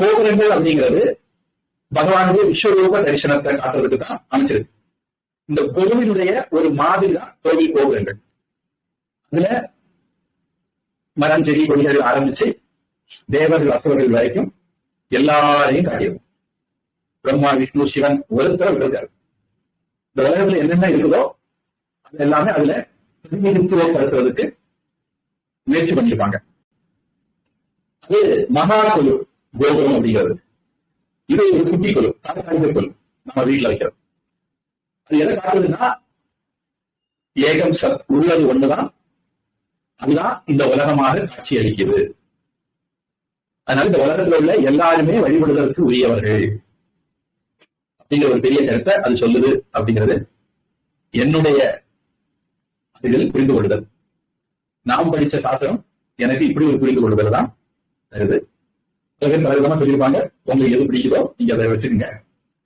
கோபுரங்கள் அப்படிங்கிறது பகவானுடைய விஸ்வரூப தரிசனத்தை காட்டுறதுக்கு தான் அமைச்சிருக்கு. இந்த கோவிலுடைய ஒரு மாதிரி தான் கோவில் கோபுரங்கள். அதுல மரம் செடி கொடிகள் ஆரம்பிச்சு தேவர்கள் அசுரர்கள் வரைக்கும் எல்லாரையும் காட்டிடும். பிரம்மா விஷ்ணு சிவன் ஒருத்தர இருக்காரு. இந்த உலகத்துல என்னென்ன இருக்குதோ அது எல்லாமே அதுல பிரதிநிதித்துவப்படுத்துறதுக்கு முயற்சி பண்ணியிருப்பாங்க அது மகா கோயில் கோபுரம் அப்படிங்கிறது. இது ஒரு குட்டி குழு தற்காலிக குழு நம்ம வீட்டுல வைக்கிறோம். அது எதை காட்டுதுன்னா ஏகம் சத் உள்ளது ஒண்ணுதான். அதுதான் இந்த உலகமாக காட்சி அளிக்குது அதனால இந்த உலகத்துல உள்ள எல்லாருமே வழிபடுவதற்கு உரியவர்கள். அப்படிங்கிற ஒரு பெரிய கருத்தை அது சொல்லுது அப்படிங்கிறது என்னுடைய இதில் புரிந்து கொள்ளுதல். நாம் படிச்ச சாஸ்திரம் எனக்கு இப்படி ஒரு புரிந்து கொள்ளுதல் தான் தருது. சில பேர் பல விதமா சொல்லியிருப்பாங்க. உங்களுக்கு எது பிடிக்குதோ நீங்க அதை வச்சுக்கோங்க.